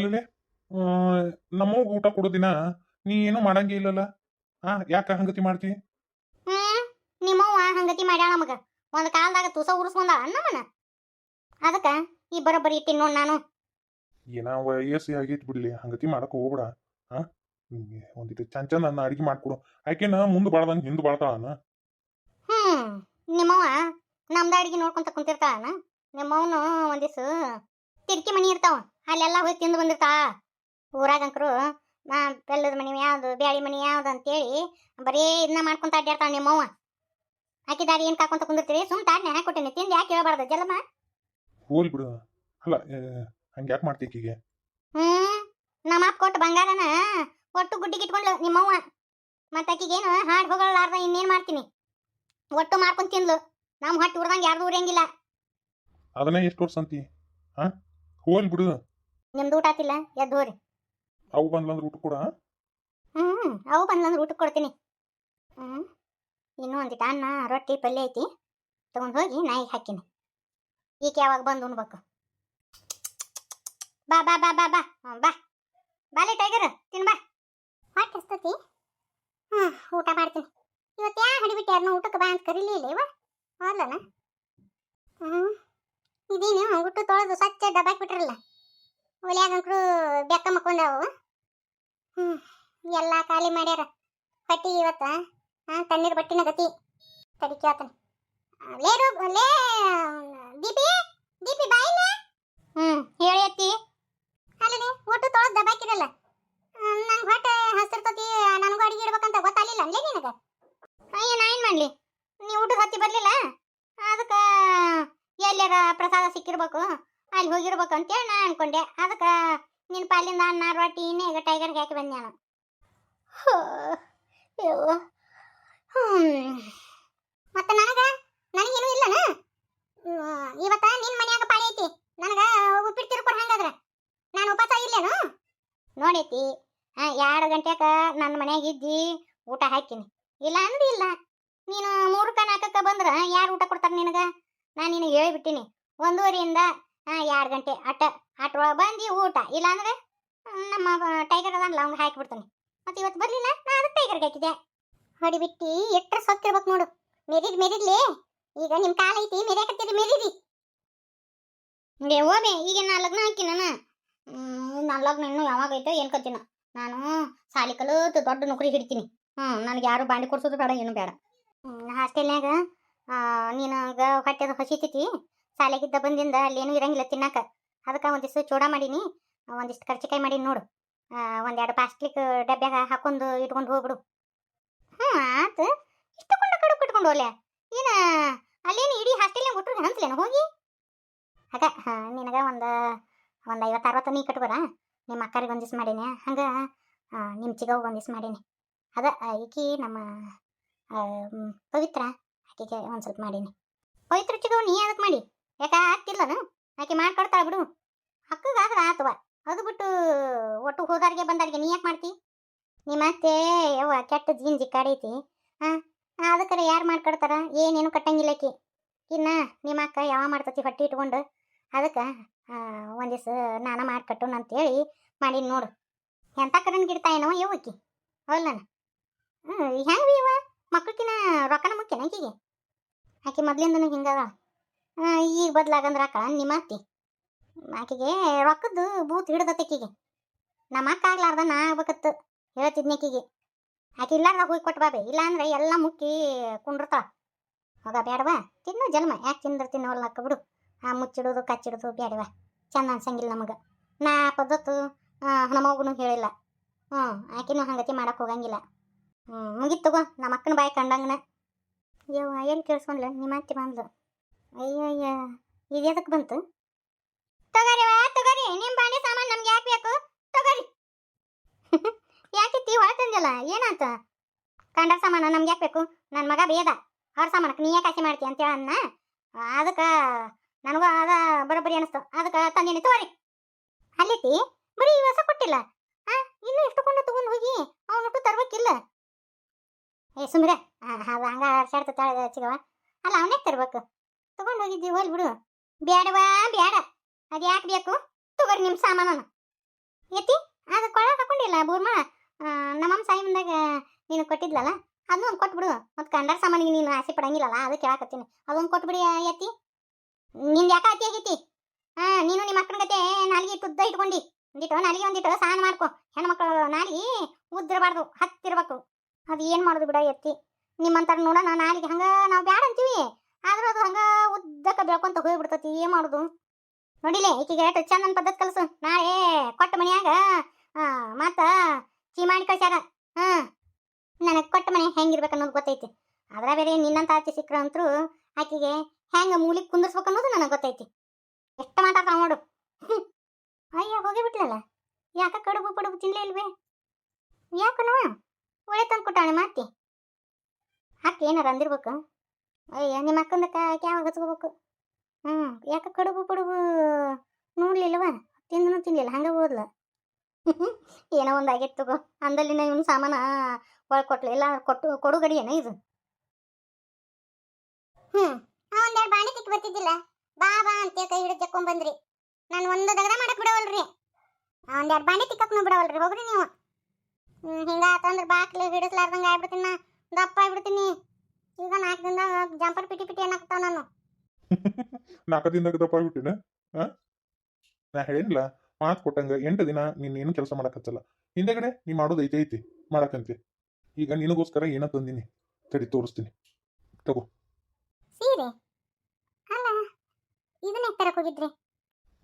ಅಲ್ಲಿ ನಮ್ಮವ್ಗ ಊಟ ಕೊಡೋ ದಿನ ನೀ ಏನೂ ಮಾಡಂಗೆ ಇಲ್ಲಲ್ಲ? ಆ ಯಾಕ ಹಂಗತಿ ಮಾಡ್ತಿ? ಹ್ಮ್ ನಿಮ್ಮವ್ವ ಹಂಗತಿ ಮಾಡ್ಯಾಳ ನಮಗ. ಒಂದ್ ಕಾಲದಾಗ ತುಸ ಉರ್ಸ್ಕೊಂಡ ನಮ್ಮನ. ಅದಕ್ಕ ಈ ಬರೋಬ್ಬರಿ ಇಟ್ಟಿನ ನೋಡ್ ನಾನು. ಏನ ವಯಸ್ಸು ಆಗೈತಿ ಬಿಡ್ಲಿ ಹಂಗತಿ ಮಾಡಕ್ ಹೋಗ್ಬೇಡ. ಹಾ ಒಂದಿಟ್ಟು ಚಂದ ಚಂದ ಅನ್ನ ಅಡಿಗೆ ಮಾಡ್ಕೊಡು. ಆಕೆನ ಮುಂದೆ ಬಾಳ್ದಂಗ ಹಿಂದೆ ಬಾಳ್ತಾಳನ? ಹ್ಮ್ ನಿಮ್ಮವ್ವ ನಮ್ದ ಅಡಿಗೆ ನೋಡ್ಕೊಂತ ಕುಂತಿರ್ತಾಳ ನಿಮ್ಮವನು ಒಂದಿವ್ಸ ತಿರ್ಕಿ ಮನಿ ಇರ್ತಾವ. ಅಲ್ಲೆಲ್ಲ ಹೋಗಿ ತಿಂದು ಬಂದಿರ್ತಾ. ಊರಾಗಂಕರು ನಾ ಬೆಲ್ಲದ ಮನಿ ಯಾವ್ದು ಬ್ಯಾಳಿ ಮನಿ ಯಾವ್ದು? ಅಂತೇಳಿ ಬರೀ ಇದನ್ನ ಮಾಡ್ಕೊಂತ ಅಡ್ಡಾಡ್ತಾಳ ನಿಮ್ಮವ್ವ. ಆಕಿ ದಾರಿ ಏನು ಕಾಕೊಂತ ಕುಂದಿರ್ತೀರಿ? ಸುಮ್ ತಾಡ್ನೆ ಹಾಕೊಟ್ಟೇನೆ. ತಿಂದು ಯಾಕೆ ಹೇಳ್ಬಾರ್ದು? ಜಲಮ. ಹೋಲ್ ಬಿಡು. ಅಲ್ಲ ಹಂಗೆ ಯಾಕೆ ಮಾಡ್ತಿ ಈಕಿಗೆ? ಹ್ಮ್ ನಮ್ಮ ಅಪ್ಪ ಕೊಟ್ಟು ಬಂಗಾರನ ಒಟ್ಟು ಗುಡ್ಡಿಗೆ ಇಟ್ಕೊಂಡ್ಲು ನಿಮ್ಮವ್ವ. ಮತ್ತೆ ಆಕಿಗೇನು ಹಾಡು ಹೋಗಲಾರ್ದ ಇನ್ನೇನು ಮಾಡ್ತೀನಿ? ಒಟ್ಟು ಮಾಡ್ಕೊಂಡು ತಿಂದ್ಲು. ನಮ್ಮ ಹೊಟ್ಟೆ ಉರ್ದಂಗ ಯಾರ್ದು ಉರಿಯಂಗಿಲ್ಲ. ಅದನ್ನ ಎಷ್ಟು ವರ್ಷ ಅಂತಿ? ಹಾ ಹೋಲ್ ಬಿಡು. ನಿಮ್ದು ಊಟ ಆತಿಲ್ಲ? ಎದ್ದು ಹೋರಿ ಅವು ಬಂದ್ಲಂದ್ರೆ ಊಟ ಕೊಡ? ಹ್ಮ್ ಅವು ಬಂದ್ಲಂದ್ರೆ ಊಟಕ್ಕೆ ಕೊಡ್ತೀನಿ. ಹ್ಮ್ ಇನ್ನೂ ಒಂದಿಟ್ಟು ಅನ್ನ ರೊಟ್ಟಿ ಪಲ್ಯ ಐತಿ. ತಗೊಂಡು ಹೋಗಿ ನಾಯಿಗೆ ಹಾಕಿನಿ. ಈಗ ಯಾವಾಗ ಬಂದು ಉಣ್ಬೇಕು? ಬಾ ಬಾ ಬಾ ಬಾ ಬಾ. ಬಾ. ಬಾಲಿ ಟೈಗರ್ ತಿನ್ ಬಾ. ಹೊಟ್ಟೆ ಹಸ್ತತಿ? ಹ್ಞೂ ಊಟ ಮಾಡ್ತೀನಿ. ಇವತ್ತು ಯಾ ಹಡಿಬಿಟ್ಟೆ ಊಟಕ್ಕೆ ಬಾ ಅಂತ ಕರೀಲಿ ಇಲ್ಲ ಇವ? ಹೋದ್ಲನ ಹ್ಮ್ ಇದೇನು ಊಟ ತೊಳೆದು ಸ್ವಚ್ಛ ಡಬ್ಬಾಕ್ ಒಲ್ಯಾಗಂಕ್ರು ಬೆಕ್ಕ ಮಕ್ಕೊಂಡಾವು. ಹ್ಞೂ ಎಲ್ಲ ಖಾಲಿ ಮಾಡ್ಯಾರ. ಹೊಟ್ಟಿ ಇವತ್ತ ಹಾಂ ತಣ್ಣೀರು ಬಟ್ಟಿನ ಗತಿ. ತಡಿ ಕೇಳ್ತಾನೆ. ಲೇ ಲೇ ದೀಪಿ ದೀಪಿ ಬಾಯಿಲ್ಲ ಹ್ಮ್ ಹೇಳಿ ಅತ್ತಿ ಅಲ್ಲೇ ಒಟ್ಟು ತೊಳೆದು ದಬಾಕಿರಲ್ಲ ನಂಗೆ ಹೊಟ್ಟೆ ಹಸಿರ್ತತಿ ನನಗೂ ಅಡಿಗೆ ಇಡ್ಬೇಕಂತ ಗೊತ್ತಾಗಲಿಲ್ಲ ಅನ್ಲೇ ನಿನಗೆ ಅಯ್ಯ ನಾ ಏನು ಮಾಡಲಿ ನೀವು ಊಟದ ಹತ್ತಿ ಬರಲಿಲ್ಲ ಅದಕ್ಕೆ ಎಲ್ಲಾರ ಪ್ರಸಾದ ಸಿಕ್ಕಿರ್ಬೇಕು ಅಲ್ಲಿ ಹೋಗಿರ್ಬೇಕು ಅಂತೇಳಿ ನಾ ಅನ್ಕೊಂಡೆ ಅದಕ್ಕೆ ನಿನ್ನ ಪಾಲಿಂದ ಅನ್ನ ರೊಟ್ಟಿ ಈಗ ಟೈಗರ್ಗೆ ಹಾಕಿ ಬಂದೆ ನಾನು. ಮತ್ತೆ ನನಗ? ನನಗೇನು ಇಲ್ಲನ? ಇವತ್ತ ನಿನ್ ಮನ್ಯಾಗ ಪಾಳಿ ಐತಿ. ನನಗ ಉಪ್ಪಿಟ್ಟು ತಿರ್ಕೊಡ್ ಹಂಗಾದ್ರೆ. ನಾನು ಉಪವಾಸ ಇಲ್ಲೇನು ನೋಡೈತಿ ಆ ಎರಡು ಗಂಟೆಕ ನನ್ನ ಮನ್ಯಾಗ ಇದ್ದಿ ಊಟ ಹಾಕಿನಿ. ಇಲ್ಲ ಅಂದ್ರೆ ಇಲ್ಲ. ನೀನು ಮೂರು ನಾಲ್ಕಕ್ಕೆ ಬಂದ್ರ ಯಾರು ಊಟ ಕೊಡ್ತಾರ ನಿನಗ? ನಾನು ನಿನಗೆ ಹೇಳಿಬಿಟ್ಟಿನಿ. ಒಂದೂವರೆಯಿಂದ ಹಾ ಎರಡು ಗಂಟೆ? ಅಟ್ಟ ಅಟ್ರೊಳಗೆ ಬಂದು ಊಟ. ಇಲ್ಲಾಂದ್ರೆ ನಮ್ಮ ಟೈಗರ್ ಅದನ್ನ ಅವ್ನಿಗೆ ಹಾಕಿಬಿಡ್ತಾನೆ. ಮತ್ತು ಇವತ್ತು ಬರಲಿಲ್ಲ? ನಾನು ಟೈಗರ್ಗೆ ಹಾಕಿದೆ ಹೊಡಿಬಿಟ್ಟು, ಎಟ್ರ ಸೊಕ್ಕಿರ್ಬೇಕು ನೋಡು. ಮೆರಿದ್, ಮೆರಿದ್ಲಿ. ಈಗ ನಿಮ್ಮ ಕಾಲ ಐತಿ ಮೆರ್ಯಾಕತ್ತೀರಿ ಮೆರಿರಿ ಹಂಗೆ ಓಬೆ ಈಗ ನಾ ಲಗ್ನ ಹಾಕಿ ನಾನು. ಲಗ್ನ ಇನ್ನೂ ಯಾವಾಗ ಐತೋ ಏನು ಕತ್ತಿನ ನಾನು ಸಾಲಿ ಕಲಿತು ದೊಡ್ಡ ನೌಕರಿ ಹಿಡಿತೀನಿ. ಹ್ಞೂ ನನಗೆ ಯಾರು ಬಾಂಡಿ ಕೊಡ್ಸೋದು ಬೇಡ, ಏನು ಬೇಡ. ಹಾಸ್ಟೆಲ್ನಾಗ ನೀನು ಹೊಟ್ಟೆದು ಹಸಿತೈತಿ. ಶಾಲೆಗಿದ್ದ ಬಂದಿಂದ ಅಲ್ಲೇನು ಇರಂಗಿಲ್ಲ ತಿನ್ನಾಕ. ಅದಕ್ಕೆ ಒಂದಿಷ್ಟು ಚೂಡ ಮಾಡೀನಿ. ಒಂದಿಷ್ಟು ಕರ್ಚಿಕಾಯಿ ಮಾಡೀನಿ ನೋಡು. ಒಂದೆರಡು ಪ್ಲಾಸ್ಟಿಕ್ ಡಬ್ಬ್ಯಾಗ ಹಾಕೊಂಡು ಇಟ್ಕೊಂಡು ಹೋಗ್ಬಿಡು. ಹ್ಞೂ ಆತು. ಇಷ್ಟು ಕೊಂಡ ಕಡು ಕಟ್ಕೊಂಡು ಹೋಗ್ಲೆ ಏನ, ಅಲ್ಲೇನು ಇಡೀ ಹಾಸ್ಟೆಲ್ನಾಗ ಹುಟ್ಟರು ಹಂಚ್ಲೇನು ಹೋಗಿ. ಅದ ನಿನಗೆ ಒಂದು ಒಂದು ಐವತ್ತು ಅರವತ್ತು ನೀ ಕಟ್ಕೊರ ನಿಮ್ಮ ಅಕ್ಕರಿಗೆ ಒಂದಿಸ್ ಮಾಡೀನಿ. ಹಂಗೆ ನಿಮ್ಮ ಚಿಗವ್ ಒಂದಿಸ್ ಮಾಡೀನಿ. ಅದ ಈಕಿ ನಮ್ಮ ಪವಿತ್ರ. ಆಕೆಗೆ ಒಂದು ಸ್ವಲ್ಪ ಮಾಡೀನಿ. ಪವಿತ್ರ ಚಿಗವ್ ನೀ ಅದಕ್ಕೆ ಮಾಡಿ? ಯಾಕ ಆಗ್ತಿಲ್ಲನು ಆಕೆ ಮಾಡ್ಕೊಡ್ತಾಳೆ ಬಿಡು. ಅಕ್ಕಗಾದ್ರೆ ಆತವ. ಅದು ಬಿಟ್ಟು ಒಟ್ಟು ಹೋದಾರಿಗೆ ಬಂದಾರಿಗೆ ನೀ ಯಾಕೆ ಮಾಡ್ತಿ? ನಿಮ್ಮ ಅತ್ತೆ ಯವ್ವ ಕೆಟ್ಟ ಜೀನ್ ಜಿಕ್ಕಾಡೈತಿ ಹಾಂ ಅದಕ್ಕರೆ ಯಾರು ಮಾಡ್ಕೊಡ್ತಾರ? ಏನೇನು ಕಟ್ಟಂಗಿಲ್ಲ ಆಕಿ. ಇನ್ನ ನಿಮ್ಮ ಅಕ್ಕ ಯಾವ ಮಾಡ್ತತಿ ಹೊಟ್ಟೆ ಇಟ್ಕೊಂಡು? ಅದಕ್ಕೆ ಒಂದಿವ್ಸ ನಾನ ಮಾಡ್ಕಟ್ಟೋಣ ಅಂತೇಳಿ ಮಾಡೀನಿ ನೋಡು. ಎಂತ ಕರನ್ ಗಿಡ್ತಾ ಏನೋ ಇವಕ್ಕಿ ಅವಲ್ಲನ ಹ್ಞೂ ಹೆಂಗೆ ಇವ ಮಕ್ಳಕಿನ ರೊಕ್ಕನ ಮುಖ್ಯನ ಆಕಿಗೆ? ಆಕೆ ಮೊದ್ಲಿಂದನೂ ಹಿಂಗದ ಈಗ ಬದಲಾಗಂದ್ರೆ ಅಕ್ಕ ನಿಮ್ಮ ಅತ್ತಿ. ಆಕೆಗೆ ರೊಕ್ಕದ್ದು ಬೂತ್ ಹಿಡ್ದತ್ತೆ ಆಕಿಗೆ. ನಮ್ಮ ಅಕ್ಕ ಆಗ್ಲಾರ್ದ ನಾ ಆಗ್ಬೇಕತ್ತು ಹೇಳ್ತಿದ್ನಿ ಆಕಿಗೆ. ಆಕೆ ಇಲ್ಲಾರ್ದ ಹೋಗಿ ಕೊಟ್ಟು ಬಾಬೆ. ಇಲ್ಲ ಅಂದ್ರೆ ಎಲ್ಲ ಮುಕ್ಕಿ ಕುಂಡಿರ್ತಾಳ. ಹೋಗ ಬೇಡವಾ ತಿನ್ನು ಜನ್ಮ ಯಾಕೆ ತಿಂದಿರ್ತೀನಿ ಅಕ್ಕ ಬಿಡು. ಆ ಮುಚ್ಚಿಡೋದು, ಕಚ್ಚಿಡೋದು ಬೇಡವಾ ಚಂದ ಅನ್ಸಂಗಿಲ್ಲ ನಮಗೆ. ನಾ ಪದ್ಧತು ನಮ್ಮವ್ಗೂ ಹೇಳಿಲ್ಲ. ಹ್ಞೂ ಆಕಿನೂ ಹಂಗತಿ ಮಾಡಕ್ಕೆ ಹೋಗಂಗಿಲ್ಲ. ಹ್ಞೂ ಮುಗಿತ್ ತಗೋ. ನಮ್ಮ ಅಕ್ಕನ ಬಾಯಿ ಕಂಡಂಗನ. ಯವ್ವ, ಏನು ಕೇಳಿಸ್ಕೊಂಡ್ಲ? ನಿಮ್ಮ ಅತ್ತಿ ಬಂದ್ಲು. ಅಯ್ಯೋ ಅಯ್ಯ ಇದು ಎದಕ್ಕೆ ಬಂತು? ತಗೋರಿ ತಗೋರಿ. ನಿಮ್ಮ ಬಾಂಡೆ ಸಾಮಾನು ನಮ್ಗೆ ಯಾಕೆ ಬೇಕು? ತಗೋರಿ. ಯಾಕೆ ತೀ ತಂದಿಲ್ಲ ಏನಂತ ಕಂಡ ಸಾಮಾನು ನಮ್ಗೆ ಯಾಕೆ ಬೇಕು? ನನ್ನ ಮಗ ಬೇದ. ಅವ್ರ ಸಾಮಾನಕ್ಕೆ ನೀ ಯಾಕೆ ಆಸೆ ಮಾಡ್ತೀಯ ಅಂತೇಳಿ ಅನ್ನ? ಅದಕ್ಕೆ ನನಗೂ ಅದ ಬರೋಬ್ಬರಿ ಅನಿಸ್ತು. ಅದಕ್ಕೆ ತಂದೇನಿ, ತಗೋರಿ. ಅಲ್ಲಿತಿ ಬರೀ ಈ ಹೊಸ ಕೊಟ್ಟಿಲ್ಲ? ಆ, ಇನ್ನೂ ಎಷ್ಟು ಕೊಂಡು ತಗೊಂಡು ಹೋಗಿ ಅವನಟ್ಟು ತರ್ಬೇಕಿಲ್ಲ? ಏ ಸುಮ್ರೆ ಅದು ಹಂಗ ಹರ್ಸಾಡ್ತಾಳೆ ಚಿಗವ ಅಲ್ಲ, ಅವನೇ ತರ್ಬೇಕು? ತಗೊಂಡು ಹೋಗಿದ್ದೀವಿ, ಹೋಲ್ ಬಿಡು. ಬೇಡವಾ ಬೇಡ ಅದು ಯಾಕೆ ಬೇಕು? ತಗೋರಿ ನಿಮ್ಮ ಸಾಮಾನು ಎತ್ತಿ, ಅದು ಕೊಳ ಹಾಕೊಂಡಿಲ್ಲ ಬೂರ್ಮ. ನಮ್ಮಮ್ಮ ಸಾಯಿ ಬಂದಾಗ ನೀನು ಕೊಟ್ಟಿದ್ಲಲ್ಲ, ಅದನ್ನು ಒಂದು ಕೊಟ್ಬಿಡು ಮತ್ತು ಕಂಡಾರ ಸಾಮಾನಿಗೆ ನೀನು ಆಸೆ ಪಡಂಗಿಲ್ಲಲ್ಲ, ಅದು ಕೇಳಕತ್ತೀನಿ. ಅದೊಂದು ಕೊಟ್ಬಿಡಿ ಎತ್ತಿ. ನಿಂದು ಯಾಕೆ ಅತಿ ಆಗೈತಿ? ಹಾಂ ನೀನು ನಿಮ್ಮ ಮಕ್ಕಳ ಗತೆ ನಾಲಿಗೆ ತುದ್ದ ಇಟ್ಕೊಂಡಿ. ಒಂದಿಟ್ಟು ನಾಲಿಗೆ ಒಂದಿಟ್ಟು ಸ್ನಾನ ಮಾಡ್ಕೊ. ಹೆಣ್ಮಕ್ಳು ನಾಲಿಗೆ ಉದ್ದಿರಬಾರ್ದು, ಹತ್ತಿರ್ಬೇಕು. ಅದು ಏನು ಮಾಡೋದು ಬಿಡ, ಎತ್ತಿ. ನಿಮ್ಮಂತಾರ ನೋಡೋಣ ನಾಲಿಗೆ. ಹಂಗೆ ನಾವು ಬ್ಯಾಡ ಅಂತೀವಿ. ಆದ್ರೂ ಅದು ಹಂಗ ಉದ್ದಕ್ಕ ಬೆಳ್ಕೊಂತ ಹೋಗ್ಬಿಡ್ತತಿ ಏನ್ ಮಾಡುದು? ನೋಡಿಲೆ, ಈಕಿಗೆ ಎಷ್ಟು ಚಂದನ್ ಪದ್ಧತಿ ಕಲಸು. ನಾಳೆ ಕೊಟ್ಟ ಮನ್ಯಾಗ ಮತ್ತ ಚೀ ಮಾಡಿ ಕಳ್ಸ್ಯಾರ. ಹಾ, ನನಗೆ ಕೊಟ್ಟ ಮನೆ ಹೆಂಗಿರ್ಬೇಕು ಅನ್ನೋದು ಗೊತ್ತೈತಿ. ಅದ್ರ ಬೇರೆ ನಿನ್ನಂತ ಆಚೆ ಸಿಕ್ಕ್ರ ಅಂತೂ ಆಕಿಗೆ ಹೆಂಗ ಮೂಲಿಗೆ ಕುಂದರ್ಸ್ಬೇಕು ಅನ್ನೋದು ನನಗೆ ಗೊತ್ತೈತಿ. ಎಷ್ಟು ಮಾತಾಡ್ತಾವ ನೋಡು. ಅಯ್ಯ, ಹೋಗಿ ಬಿಟ್ಲಲ್ಲ. ಯಾಕ ಕಡುಬು ಪಡುಬು ತಿನ್ಲೇ ಇಲ್ವೇ? ಯಾಕನವ ಒಳ್ಳೆ ತಂದು ಕೊಟ್ಟಾಳೆ ಮಾತಿ. ಆಕೆ ಏನಾರ ಅಂದಿರ್ಬೇಕು? ಅಯ್ಯ, ನಿಮ್ಮ ಅಕ್ಕಂದ ಕ್ಯಾವಾಗ ಹಚ್ಕೋಬೇಕು ಹ್ಞೂ ಯಾಕೆ ಕಡುಬು ಕಡುಬು ನೋಡ್ಲಿಲ್ವ ತಿಂದನು ತಿನ್ಲಿಲ್ಲ, ಹಂಗೆ ಹೋದ್ಲ. ಏನೋ ಒಂದು ಆಗೈತೆ ತಗೋ ಅಂದಲ್ಲಿನ ಇವನು ಸಾಮಾನ ಒಳಗೆ ಕೊಟ್ಲ ಇಲ್ಲ ಕೊಟ್ಟು ಕೊಡುಗಡಿ ಏನ ಇದು. ಹ್ಞೂ ಒಂದೆರಡು ಬಾಣಿ ತಿಕ್ಕಿ ಬರ್ತಿದ್ದಿಲ್ಲ, ಬಾ ಬಾ ಅಂತ ಕೈ ಹಿಡಿದು ಜಕ್ಕೊಂಡ್ ಬಂದ್ರಿ. ನಾನು ಒಂದು ದಗದ ಮಾಡಕ್ ಬಿಡವಲ್ರಿ. ಒಂದೆರಡು ಬಾಣಿ ತಿಕ್ಕಕ್ಕೂ ಬಿಡವಲ್ರಿ, ಹೋಗ್ರಿ ನೀವು. ಹಿಂಗೆ ಹಿಂಗಾತಂದ್ರೆ ಬಾಕ್ಲಿ ಹಿಡಿಸ್ಲಾರ್ದಂಗೆ ಆಗ್ಬಿಡ್ತೀನಿ ನಾ, ದಪ್ಪ ಆಗ್ಬಿಡ್ತೀನಿ. ಈಗ ನಾಲ್ಕು ದಿನದಾಗ ಜಂಪರ್ ಪಿಟಿ ಪಿಟಿ ಏನಾಗ್ತಾವ ನಾನು. ನಾಲ್ಕು ದಿನದಾಗ ದಪ್ಪ ಆಗ್ಬಿಟ್ಟಿನ ನಾ ಹೇಳಿಲ್ಲ. ಮಾತು ಕೊಟ್ಟಂಗ ಎಂಟು ದಿನ ನೀನ್ ಏನು ಕೆಲಸ ಮಾಡಕತ್ತಲ್ಲ ಹಿಂದೆಗಡೆ ನೀ ಮಾಡೋದು ಐತೆ ಐತಿ ಮಾಡಕಂತೆ. ಈಗ ನಿನಗೋಸ್ಕರ ಏನ ತಂದಿನಿ? ತಡಿ ತೋರಿಸ್ತೀನಿ. ತಗೋ. ಸೀರೆ? ಅಲ್ಲ ಇದನ್ನ ತರಕ್ ಹೋಗಿದ್ರಿ?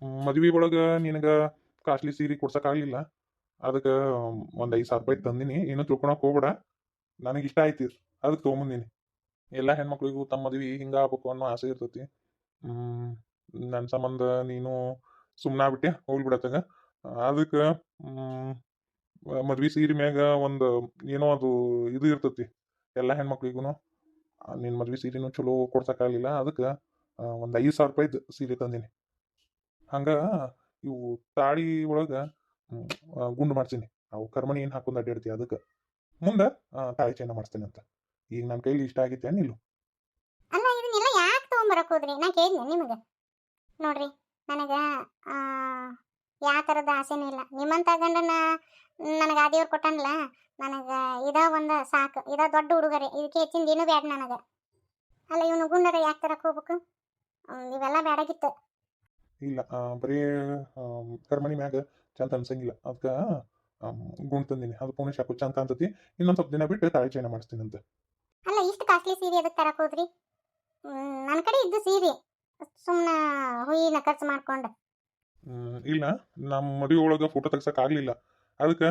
ಹ್ಮ್, ಮದ್ವಿ ಒಳಗ ನಿನಗ ಕಾಸ್ಟ್ಲಿ ಸೀರೆ ಕೊಡ್ಸಕ್ಕಾಗ್ಲಿಲ್ಲ. ಅದಕ್ಕೆ ಒಂದ್ ಐದು ಸಾವಿರ ರೂಪಾಯಿ ತಂದಿನಿ. ಏನು ತಿಳ್ಕೊಳಕ್ ಹೋಗ್ಬೇಡ. ನನಗೆ ಇಷ್ಟ ಆಯ್ತು. ಅದಕ್ಕೆ ತೊಗೊಂಬಂದಿನಿ. ಎಲ್ಲ ಹೆಣ್ಮಕ್ಳಿಗೂ ತಮ್ಮ ಮದ್ವಿ ಹಿಂಗ ಆಗ್ಬೇಕು ಅನ್ನೋ ಆಸೆ ಇರ್ತೈತಿ. ಹ್ಮ್ ನನ್ನ ಸಂಬಂಧ ನೀನು ಸುಮ್ನಾಗ್ಬಿಟ್ಟೆ ಹೋಗ್ಬಿಡತ್ತಾಗ. ಅದಕ್ಕೆ, ಹ್ಮ್ ಮದ್ವಿ ಸೀರೆ ಮ್ಯಾಗ ಒಂದು ಏನೋ ಅದು ಇದು ಇರ್ತತಿ ಎಲ್ಲ ಹೆಣ್ಮಕ್ಳಿಗೂ ನಿನ್ನ ಮದ್ವಿ ಸೀರೆನೂ ಚಲೋ ಕೊಡ್ಸಕ್ಕಾಗಲಿಲ್ಲ, ಅದಕ್ಕೆ ಒಂದು ಐದು ಸಾವಿರ ರೂಪಾಯಿದು ಸೀರೆ ತಂದೀನಿ. ಹಂಗ, ಇವು ತಾಳಿ ಒಳಗ ಗುಂಡು ಮಾಡ್ತೀನಿ ಅವು ಕರ್ಮಣಿ ಏನು ಹಾಕೊಂಡು ಅಡ್ಡಾಡ್ತಿ ಅದಕ್ಕೆ. ಮುಂದೆ ತಾಳಿ ಚೈನ ಮಾಡ್ತೀನಿ ಅಂತ ಈಗ ನಮ್ಮ ಕೈಲಿ ಇಷ್ಟ ಆಗೈತೆ ಏನಿಲ್ಲ ಅಲ್ಲ ಇದನ್ನೆಲ್ಲ ಯಾಕೆ ತೊಗೊಂಬರಕ್ಕೆ ಹೋದ್ರಿ? ನಾ ಕೇಳಿದ್ನೆ ನಿಮಗೆ. ನೋಡ್ರಿ ನನಗ ಯಾವ ಥರದ ಆಸೆನೂ ಇಲ್ಲ. ನಿಮ್ಮಂತ ಗಂಡನ ನನಗೆ ಆ ದೇವ್ರು ಕೊಟ್ಟನಲ್ಲ ನನಗೆ ಇದ ಒಂದು ಸಾಕು. ಇದ ದೊಡ್ಡ ಉಡುಗೊರೆ. ಇದಕ್ಕೆ ಹೆಚ್ಚಿಂದ ಏನೂ ಬೇಡ ನನಗೆ. ಅಲ್ಲ ಇವನು ಗುಂಡರ ಯಾಕೆ ತರಕ್ಕೆ ಹೋಗ್ಬೇಕು? ಇವೆಲ್ಲ ಬೇಡಾಗಿತ್ತು ಇಲ್ಲ ಬರೀ ಕರ್ಮಣಿ ಮ್ಯಾಗ ಚಂದ ಅನ್ಸಂಗಿಲ್ಲ. ಅದಕ್ಕೆ ಗುಂಡ್ ತಂದಿನಿ. ಅದು ಪುಣೆ ಶಾಕು ಚಂದ ಅಂತತಿ ಇನ್ನೊಂದು ಸ್ವಲ್ಪ ದಿನ ಬಿಟ್ಟು ತಾಳಿ ಚೈನ ಮಾಡಿಸ್ತೀನಿ ಅಂತ ಕಾಸ್ಟ್ಲಿ ಸೀರೆ ಅದಕ್ಕೆ ತರಕ್ ಹೋದ್ರಿ? ನನ್ನ ಕಡೆ ಇದ್ದು ಸೀರೆ. ಸುಮ್ಮನೆ ಹುಯಿನ ಖರ್ಚು ಮಾಡ್ಕೊಂಡು. ಇಲ್ಲ. ನಮ್ಮ ಮದುವೆ ಒಳಗೆ ಫೋಟೋ ತೆಗ್ಸಕ್ ಆಗ್ಲಿಲ್ಲ. ಅದಕ್ಕೆ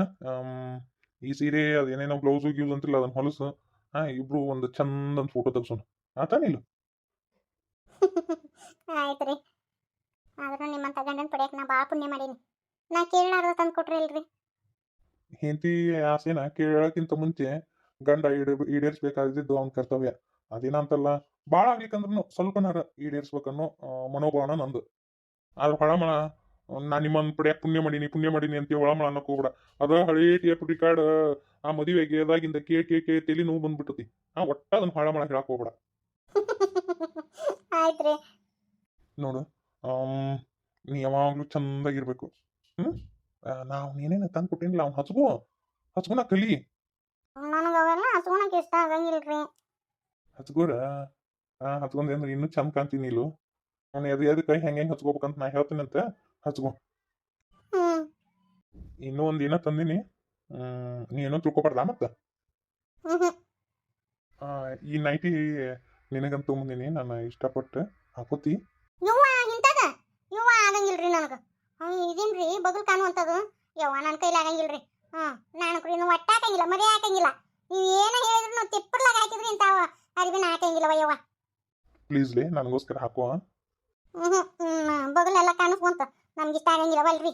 ಈ ಸೀರೆ ಅದೇನೇನೋ ಬ್ಲೌಸ್ ಗ್ಯೂಸ್ ಅಂತಿಲ್ಲ ಅದನ್ನ ಹೊಲಸು. ಹಾ ಇಬ್ರು ಒಂದು ಚಂದ ಫೋಟೋ ತೆಗ್ಸೋಣ. ಆತಾನಿಲ್ಲ ಆಯ್ತು ರೀ ಆದ್ರೂ ನಿಮ್ಮಂತ ಗಂಡನ ಪಡೆಯಕ್ಕೆ ನಾ ಭಾಳ ಪುಣ್ಯ ಮಾಡೀನಿ. ನಾ ಕೇಳಾರ್ದ ತಂದು ಕೊಟ್ರಿ ಇಲ್ರಿ ಹೆಂಡತಿ ಆಸೆನಾ ಕೇಳೋಕ್ಕಿಂತ ಮುಂಚೆ ಗಂಡ ಈಡೇ ಈಡೇರಿಸಬೇಕಾಗಿದ್ದು ಅವನ ಕರ್ತವ್ಯ. ಅದೇನಂತಲ್ಲ ಭಾಳ ಆಗ್ಲಿಕ್ಕಂದ್ರೂ ಸ್ವಲ್ಪನಾರ ಈಡೇರಿಸ್ಬೇಕನ್ನೋ ಮನೋಭಾವನ ನಂದು. ಆದ್ರೆ ಹೊಳಮಳ ನಾ ನಿಮ್ಮನ್ನ ಪಡ್ಯಾಕ ಪುಣ್ಯ ಮಾಡೀನಿ ಪುಣ್ಯ ಮಾಡೀನಿ ಅಂತ ಹೊಳಮಳ ಅನ್ನಕ್ ಹೋಗ್ಬೇಡ ಅದ ಹಳೇ ಟೇಪ್ ರಿಕಾರ್ಡ್ ಆ ಮದುವೆಗೆ ಅದಾಗಿಂದ ಕೇ ಕೇ ಕೇ ತಲೆ ನೋವು ಬಂದ್ಬಿಟ್ಟತಿ. ಆ ಒಟ್ಟ ಅದನ್ನ ಹೊಳಮಳ ಹೇಳಕ್ ಹೋಗ್ಬೇಡ. ನೋಡು ನೀ ಯಾವಾಗ್ಲೂ ಚಂದಾಗಿರ್ಬೇಕು. ಹ್ಮ್? ನಾವು ನೀನೇನ ತಂದು ಕೊಟ್ಟಿನಿಲ್ಲ ಅವ್ನು ಹಚ್ಕೋ ಹಚ್ಕೊನ ಕಲಿ. ನನಗೆ ಅವೆಲ್ಲ ಹಸ್ಕೊಳಕ್ಕೆ ಇಷ್ಟ ಆಗಂಗಿಲ್ರಿ. ಹಚ್ಕೋರ ಆ ಹಚ್ಕೊಂಡೆ ಅಂದ್ರೆ ಇನ್ನೂ ಚಂದ ಕಾಣ್ತೀನಿ ಇಲ್ಲೂ ನಾನು ಎದು ಎದು ಕೈ ಹೆಂಗೆ ಹೆಂಗೆ ಹಚ್ಕೋಬೇಕಂತ ನಾ ಹೇಳ್ತೀನಂತ ಹಚ್ಕೊ ಇನ್ನೂ ಒಂದು ಏನೋ ತಂದಿನಿ. ನೀ ಏನೋ ತಿಳ್ಕೊಬಾರ್ದ ಮತ್ತೆ? ಆ, ಈ ನೈಟಿ ನಿನಗಂತ ತೊಗೊಂಬಂದಿನಿ ನಾನು ಇಷ್ಟಪಟ್ಟು ಹಾಕೋತಿ. ಇವ್ವ ಇಂಥದ ಆಗಂಗಿಲ್ಲ ಆಗಂಗಿಲ್ರಿ ನನಗೆ. ಇದೇನ್ರಿ ಬಗಲ್ ಕಾಣುವಂಥದ್ದು ಯವ್ವ ನನ್ನ ಕೈಲಿ ಆಗಂಗಿಲ್ರಿ. ಹ್ಞೂ ನಾನು ಇನ್ನು ಒಟ್ಟ ಹಾಕಂಗಿಲ್ಲ ಮರಿ ಹಾಕಂಗಿಲ್ಲ ನೀವು ಏನ ಹೇಳಿದ್ರು ತಿಪ್ಪರ್ಲಾಗ ಹಾಕಿದ್ರಿ ಇಂಥವ ಅರಿವಿನ ಹಾಕಂಗಿಲ್ಲವ ಯವ್ವ ಪ್ಲೀಸ್ಲೇ ನನಗೋಸ್ಕರ ಹಾಕುವ. ಹ್ಞೂ ಬಗಲೆಲ್ಲ ಕಾಣಿಸ್ಕೊಂತ ನಮ್ಗೆ ಇಷ್ಟ ಆಗಂಗಿಲ್ಲವಲ್ರಿ